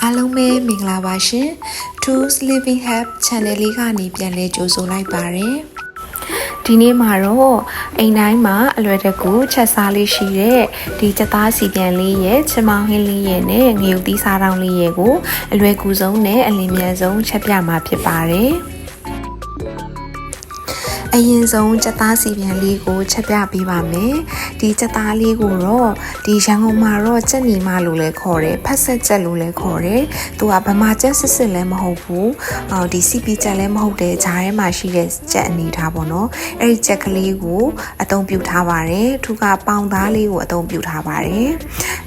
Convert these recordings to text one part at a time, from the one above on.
အားလုံးပဲမင်္ဂလာပါရှင် Tools Living Hub Channel လေးကနေပြန်လဲကြိုဆိုလိုက်ပါရယ်ဒီနေ့မှာတော့အိမ်တိုင်းမှာအလွယ်တကူချက်စားလေးရှိတဲ့ဒီချက်သားစီပြန်လေးရဲ့ချမောင်ဟင်းလေးရဲ့နဲ့ငရုတ်သီးစားတောင်းလေးရဲ့ကိုအလွယ်ကူဆုံးနဲ့အလင်းမြန်ဆုံးချက်ပြမှာဖြစ်ပါတယ်အရင်ဆုံးချက်သားစီပြန်လေးကိုချက်ပြပေးပါမယ် ဒီချက်သားလေးကိုတော့ဒီရန်ကုန်မှာတော့ချက်ညီမလို့လည်းခေါ်တယ်ဖက်ဆက်ချက်လို့လည်းခေါ်တယ်သူကဗမာချက်စစ်စစ်လည်းမဟုတ်ဘူးအော်ဒီစီပီချက်လည်းမဟုတ်တဲ့ဂျားထဲမှာရှိတဲ့ချက်အနေထားပေါ့နော်အဲ့ဒီချက်ကလေးကိုအသုံးပြုထားပါတယ်သူကပေါင်သားလေးကိုအသုံးပြုထားပါတယ်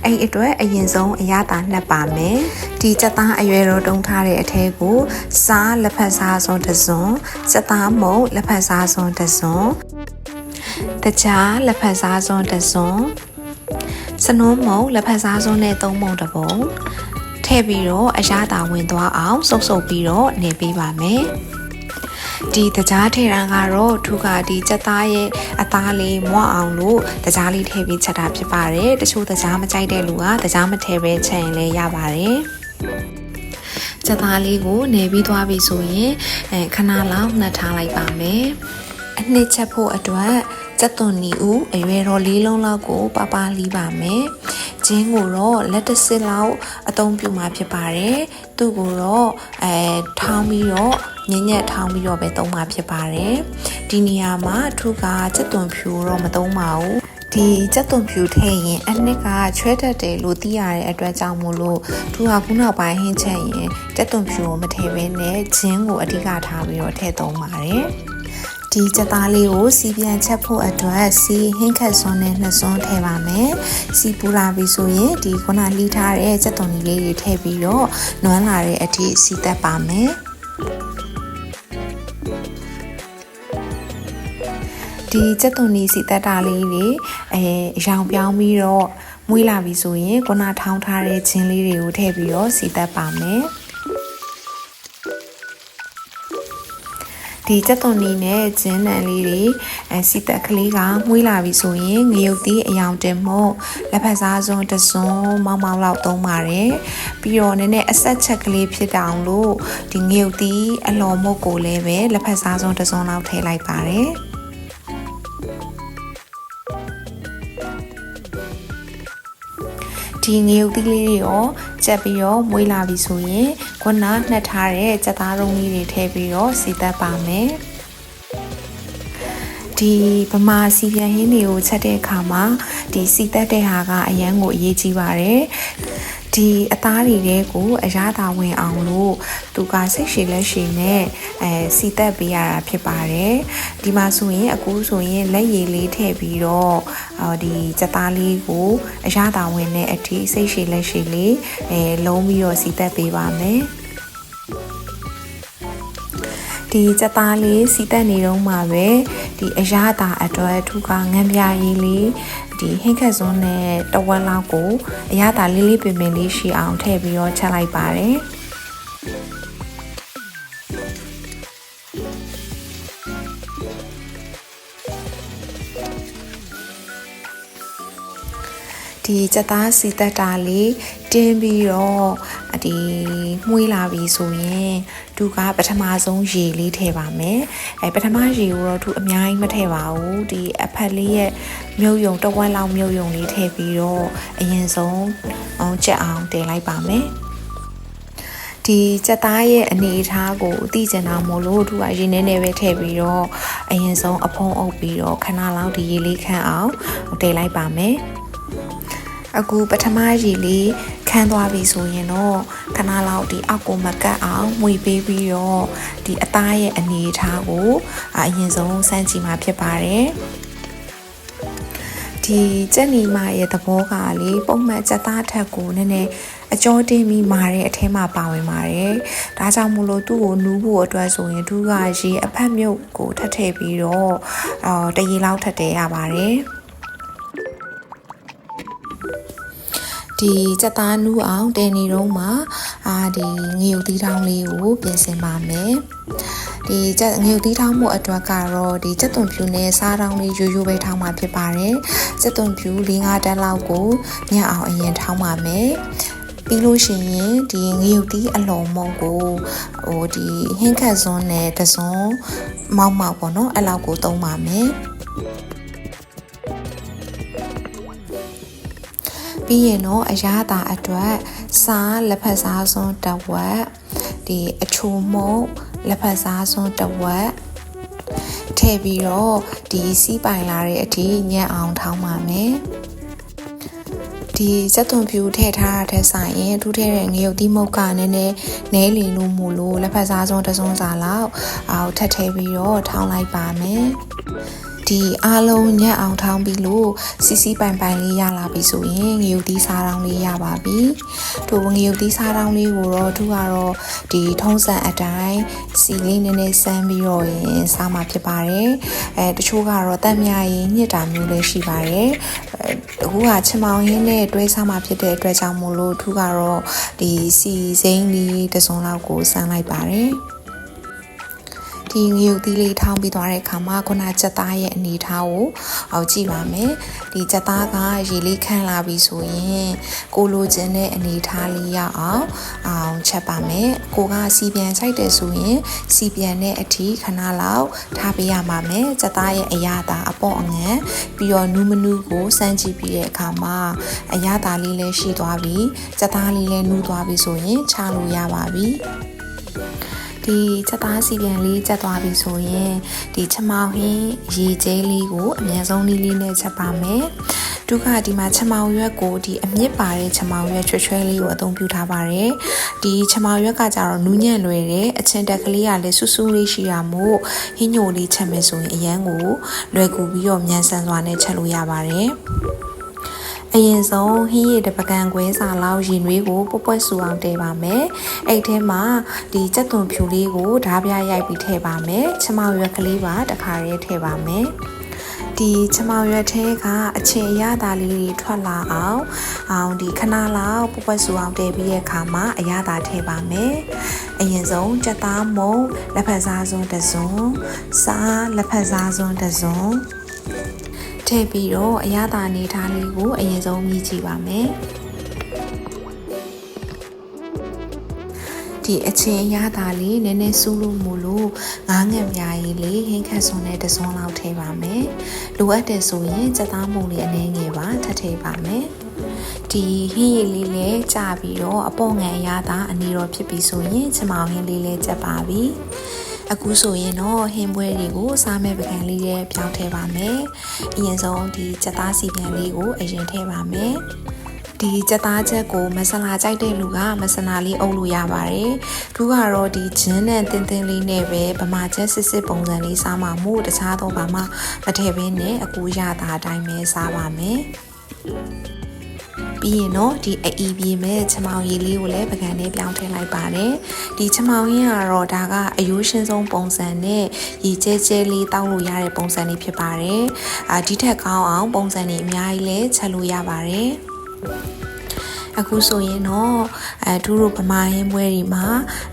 အဲ့ဒီအတွက်အရင်ဆုံးအရသာနှက်ပါမယ်ဒီချက်သားအရွယ်တော်တုံးထားတဲ့အထဲကိုစားလက်ဖက်စားစွန်တစ်စွန်ချက်သားမုံလက်ဖက်စားစွန်တစ်စွန် တကြားလက်ဖက်စားစွန်တစ်စွန်စနုံးမုံလက်ဖက်စားစွန်နဲ့သုံးမုံတစ်ပုံထည့်ပြီးတော့အရသာဝင်သွားအောင်စုပ်စုပ်ပြီးတော့နေပေးပါမယ်ဒီတကြားထေရန်ကတော့သူကဒီစက်သားရဲ့အသားလေးမွအောင်လို့တကြားလေးထည့်ပြီးချက်တာဖြစ်ပါတယ်တချို့တကြားမကြိုက်တဲ့လူကတကြားမထည့်ပဲချက်ရင်လည်းရပါတယ်စက်သားလေးကိုနေပြီးသွားပြီဆိုရင်အဲခဏလောက်နှက်ထားလိုက်ပါမယ်အနှစ်ချက်ဖို့အတွက် စက်သွန်နီဦးအရွယ်တော်လေးလုံးလောက်ကိုပပလီးပါမယ်။ဂျင်းကိုတော့လက်တစ်စစ်လောက်အသုံးပြုမှာဖြစ်ပါတယ်။သူ့ကိုတော့အဲထောင်းပြီးတော့ညညက်ထောင်းပြီးတော့ပဲသုံးမှာဖြစ်ပါတယ်။ဒီနေရာမှာထုကစက်သွန်ဖြူတော့မသုံးပါဘူး။ဒီစက်သွန်ဖြူထည့်ရင်အနှစ်ကချွဲတတ်တယ်လို့သိရတဲ့အတွက်ကြောင့်မို့လို့သူကခုနောက်ပိုင်းဟင်းချက်ရင်စက်သွန်ဖြူကိုမထည့်ဘဲနဲ့ဂျင်းကိုအဓိကထားပြီးတော့ထည့်သုံးပါတယ်။ ဒီကြက်သားလေးကိုစီပြန်ချက်ဖို့အတွက်စီဟင်းခတ်စွန်းနဲ့နှစ်စွန်းထည့်ပါမယ်။စီပူလာပြီဆိုရင်ဒီခုနလှီးထားတဲ့ကြက်သွန်လေးတွေထည့်ပြီးတော့နွမ်းလာတဲ့အထိစီသက်ပါမယ်။ဒီကြက်သွန်နီစီတက်တာလေးတွေအဲရောင်ပြောင်းပြီးတော့မွေးလာပြီဆိုရင်ခုနထောင်းထားတဲ့ချင်းလေးတွေကိုထည့်ပြီးတော့စီတက်ပါမယ်။ ဒီကြက်သွန်နီနဲ့ဂျင်းနံလေးတွေအဲစီတက်ကလေးကမှုေးလာပြီဆိုရင်ငရုတ်သီးအယောင်တင်မို့လက်ဖက်စားစွန်းတစွန်းမောင်းမောင်းလောက်သုံးပါတယ်ပြီးတော့နည်းနည်းအဆက်ချက်ကလေးဖြစ်တောင်လို့ဒီငရုတ်သီးအလော်မုတ်ကိုလည်းပဲလက်ဖက်စားစွန်းတစွန်းလောက်ထည့်လိုက်ပါတယ် ဒီငရုတ်သီးလေးတွေရောချက်ပြီးတော့မွေးလာပြီဆိုရင်ခုနနှက်ထားတဲ့ကြက်သားရုံးလေးတွေထည့်ပြီးတော့စီသက်ပါမယ်ဒီဗမာစီပြန်ဟင်းတွေကိုချက်တဲ့အခါမှာဒီစီသက်တဲ့ဟာကအရန်ကိုအရေးကြီးပါတယ် ဒီအသားတွေကိုအရသာဝင်အောင်လို့သူကစိတ်ရှည်လက်ရှည်နဲ့အဲစီသက်ပေးရတာဖြစ်ပါတယ်ဒီမှာဆိုရင်အခုဆိုရင်လက်ရည်လေးထည့်ပြီးတော့အော်ဒီစက်သားလေးကိုအရသာဝင်တဲ့အထိစိတ်ရှည်လက်ရှည်လေးအဲလုံးပြီးတော့စီသက်ပေးပါမယ် ဒီစက်သားလေးစီတက်နေတော့မှပဲဒီအရသာအတွက်ထူကငံပြရေးလေးဒီဟင်းခက်စွန်းနဲ့တဝက်လောက်ကိုအရသာလေးလေးပင်ပင်လေးရှိအောင်ထည့်ပြီးတော့ချက်လိုက်ပါတယ် ဒီစက်သားစီတက်တာလေးတင်းပြီးတော့ဒီမှုေးလာပြီဆိုရင်သူကပထမဆုံးရေလေးထည့်ပါမယ်အဲပထမရေကိုတော့သူအများကြီးမထည့်ပါဘူးဒီအဖက်လေးရဲ့မြုပ်ယုံတဝက်လောက်မြုပ်ယုံလေးထည့်ပြီးတော့အရင်ဆုံးအောင်ချက်အောင်တင်လိုက်ပါမယ်ဒီစက်သားရဲ့အနေအထားကိုသိကျင်တာမို့လို့သူကရေနေနေပဲထည့်ပြီးတော့အရင်ဆုံးအဖုံးအုပ်ပြီးတော့ခဏလောက်ဒီရေလေးခန့်အောင်တည်လိုက်ပါမယ် အခုပထမရေလေးခန်းသွားပြီဆိုရင်တော့ခဏလောက်ဒီအောက်ကိုမကတ်အောင်မှွေပေးပြီးတော့ဒီအသားရဲ့အနေအထားကိုအရင်ဆုံးစမ်းကြည့်မှာဖြစ်ပါတယ်ဒီကြက်နီမရဲ့သဘောကလေပုံမှန်ကြက်သားထက်ကိုနည်းနည်းအကျော်တင်းပြီးမာတဲ့အထဲမှာပါဝင်ပါတယ်။ဒါကြောင့်မို့လို့သူ့ကိုနူးဖို့အတွက်ဆိုရင်သူကရေအဖက်မြုပ်ကိုထပ်ထည့်ပြီးတော့အော်တရေလောက်ထပ်တည်ရပါတယ်။ ဒီစက်သားနူးအောင်တင်နေတော့မှအာဒီငရုတ်သီးထောင်းလေးကိုပြင်ဆင်ပါမယ်ဒီကြက်ငရုတ်သီးထောင်းမှုအတွက်ကတော့ဒီကြက်သွန်ဖြူနဲ့စားတောင်းလေးရိုးရိုးပဲထောင်းမှာဖြစ်ပါတယ်ကြက်သွန်ဖြူ၄-၅တက်လောက်ကိုညအောင်အရင်ထောင်းပါမယ်ပြီးလို့ရှိရင်ဒီငရုတ်သီးအလုံးမုံကိုဟိုဒီဟင်းခတ်စွန်းနဲ့တစွန်းမောက်မောက်ပေါ့နော်အဲ့လောက်ကိုသုံးပါမယ် ပြီးရင်တော့အရာသာအတွက်စားလက်ဖက်စားစွန်းတစ်ဝက်ဒီအချိုမုံလက်ဖက်စားစွန်းတစ်ဝက်ထည့်ပြီးတော့ဒီစီးပိုင်လာတဲ့အထိညက်အောင်ထောင်းပါမယ်ဒီစက်သွန်ဖြူထည့်ထားတဲ့ဆိုင်ရင်ထူးထဲတဲ့ငရုတ်သီးမုတ်ကနည်းနည်းနဲလီလို့မို့လို့လက်ဖက်စားစွန်းတစ်စုံစာလောက်အောက်ထပ်ထည့်ပြီးတော့ထောင်းလိုက်ပါမယ် ဒီအားလုံးညက်အောင်ထောင်းပြီးလို့စီစီပိုင်ပိုင်လေးရလာပြီဆိုရင်ငရုတ်သီးစားတောင်းလေးရပါပြီ။ထိုငရုတ်သီးစားတောင်းလေးကိုတော့သူကတော့ဒီထုံးစံအတိုင်းစီလေးနည်းနည်းစမ်းပြီးတော့ရင်စားမှာဖြစ်ပါတယ်။အဲတချို့ကတော့တက်မြရင်ညစ်တာမျိုးလည်းရှိပါတယ်။အခုကချမောင်ရင်းနဲ့တွဲစားမှာဖြစ်တဲ့အတွက်ကြောင့်မို့လို့သူကတော့ဒီစီစိမ့်လေးတစ်စုံလောက်ကိုစမ်းလိုက်ပါတယ်။ ဒီငရုတ်သီးလေးထောင်းပြီးသွားတဲ့အခါမှာခုနကြက်သားရဲ့အနေထားကိုအောက်ကြည့်ပါမယ်ဒီကြက်သားကရေလေးခန့်လာပြီဆိုရင်ကိုလိုချင်တဲ့အနေထားလေးရအောင်အောင်ချက်ပါမယ်ကိုကစီပြန်ဆိုင်တယ်ဆိုရင်စီပြန်တဲ့အထိခဏလောက်ထားပေးရမှာမယ်ကြက်သားရဲ့အရာသာအပေါ့အငန်ပြီးတော့နူးမနူးကိုစမ်းကြည့်ပြီးတဲ့အခါမှာအရာသာလေးလည်းရှိသွားပြီကြက်သားလေးလည်းနူးသွားပြီဆိုရင်ချလို့ရပါပြီ ဒီချက်သားစီပြန်လေးချက်သွားပြီဆိုရင်ဒီချမောင်ဟင်းရေကျဲလေးကိုအများဆုံးလေးလေးနဲ့ချက်ပါမယ်ဒုက္ခဒီမှာချမောင်ရွက်ကိုဒီအမြင့်ပါတဲ့ချမောင်ရွက်ချွဲချွဲလေးကိုအသုံးပြုထားပါတယ်ဒီချမောင်ရွက်ကကြတော့နူးညံ့လွယ်တယ်အချင်းတက်ကလေးကလည်းဆူဆူလေးရှိတာမို့ဟင်းညိုလေးချက်မယ်ဆိုရင်အရန်ကိုလွယ်ကူပြီးတော့မြန်ဆန်စွာနဲ့ချက်လို့ရပါတယ် အရင်ဆုံးဟင်းရည်တပကံခွဲစာလောက်ရင်နွေးကိုပွပွဆူအောင်တည်ပါမယ်။အဲ့ထဲမှာဒီကြက်သွန်ဖြူလေးကိုဓားပြရိုက်ပြီးထည့်ပါမယ်။ချမောင်ရွက်ကလေးပါတခါရဲထည့်ပါမယ်။ဒီချမောင်ရွက်ထဲကအချင်အရသာလေးတွေထွက်လာအောင်အောင်ဒီခဏလောက်ပွပွဆူအောင်တည်ပြီးတဲ့အခါမှာအရသာထည့်ပါမယ်အရင်ဆုံးကြက်သားမုံလက်ဖက်စားစွန်းတစ်စုံစားလက်ဖက်စားစွန်းတစ်စုံ ထည့်ပြီးတော့အရသာနေထားလေးကိုအရင်ဆုံးမြည်ကြည့်ပါမယ်ဒီအချင်းရတာလေးနည်းနည်းစူးလို့မို့လို့ငားငက်ပြားကြီးလေးဟင်းခတ်စွန်နဲ့တစွန်းလောက်ထည့်ပါမယ်လိုအပ်တယ်ဆိုရင်စက်သားမုံလေးအနည်းငယ်ပါထပ်ထည့်ပါမယ်ဒီဟင်းရည်လေးလည်းကြာပြီးတော့အပေါ်ငံရတာအနေတော်ဖြစ်ပြီဆိုရင်ချမောင်ဟင်းလေးလည်းချက်ပါပြီ အခုဆိုရင်တော့ဟင်းပွဲတွေကိုစားမဲ့ပကံလေးရဲ့ပြောင်းထည့်ပါမယ်။အရင်ဆုံးဒီကြက်သားစီပြန်လေးကိုအရင်ထည့်ပါမယ်။ဒီကြက်သားချက်ကိုမဆလာကြိုက်တဲ့လူကမဆလာလေးအုပ်လို့ရပါတယ်။သူကတော့ဒီဂျင်းနဲ့တင်းတင်းလေးနဲ့ပဲဗမာချက်စစ်စစ်ပုံစံလေးစားမှာမို့တခြားတော့ဘာမှမထည့်ဘဲနဲ့အကူရတာအတိုင်းပဲစားပါမယ်။ ပြီးရင်တော့ဒီအီပြေမဲ့ချမောင်ရည်လေးကိုလည်းပကံနဲ့ပြောင်းထည့်လိုက်ပါတယ်ဒီချမောင်ရင်းကတော့ဒါကအယိုးရှင်းဆုံးပုံစံနဲ့ရေကျဲကျဲလေးတောင်းလို့ရတဲ့ပုံစံလေးဖြစ်ပါတယ်အာဒီထက်ကောင်းအောင်ပုံစံတွေအများကြီးလည်းချက်လို့ရပါတယ် အခုဆိုရင်တော့အဲသူတို့ဗမာရင်းပွဲတွေမှာ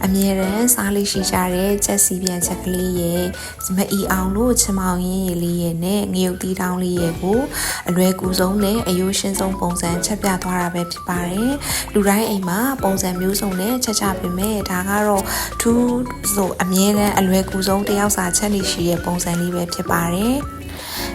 အမြဲတမ်းစားလေးရှိကြတဲ့ချက်စီပြန်ချက်ကလေးရဲ့မအီအောင်လို့ချမောင်ရင်းရည်လေးရဲ့နဲ့ငရုတ်တီးတောင်းလေးရဲ့ကိုအလွယ်ကူဆုံးနဲ့အယိုးရှင်းဆုံးပုံစံချက်ပြသွားတာပဲဖြစ်ပါတယ်လူတိုင်းအိမ်မှာပုံစံမျိုးစုံနဲ့ချက်ချပေမဲ့ဒါကတော့သူဆိုအမြဲတမ်းအလွယ်ကူဆုံးတယောက်စာချက်နေရှိတဲ့ပုံစံလေးပဲဖြစ်ပါတယ်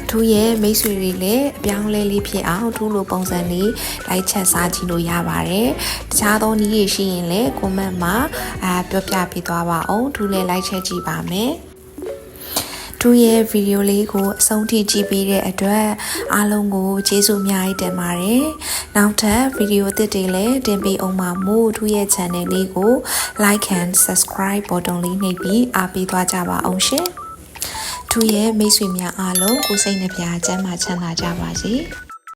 သူရဲ့မိတ်ဆွေတွေလည်းအပြောင်းလဲလေးဖြစ်အောင်သူ့လိုပုံစံလေးလိုက်ချက်စားကြည့်လို့ရပါတယ်။တခြားသောနည်းရရှိရင်လည်း comment မှာအာပြောပြပေးသွားပါအောင်သူလည်းလိုက်ချက်ကြည့်ပါမယ်။သူရဲ့ဗီဒီယိုလေးကိုအဆုံးထိကြည့်ပြီးတဲ့အတွက်အားလုံးကိုကျေးဇူးအများကြီးတင်ပါတယ်။နောက်ထပ်ဗီဒီယိုသစ်တွေလည်းတင်ပေးအောင်ပါမို့သူရဲ့ channel လေးကို like and subscribe button လေးနှိပ်ပြီးအားပေးသွားကြပါအောင်ရှင်။ သူရဲ့မိတ်ဆွေများအားလုံးကိုစိတ်နှပြချမ်းသာချမ်းသာကြပါစေ။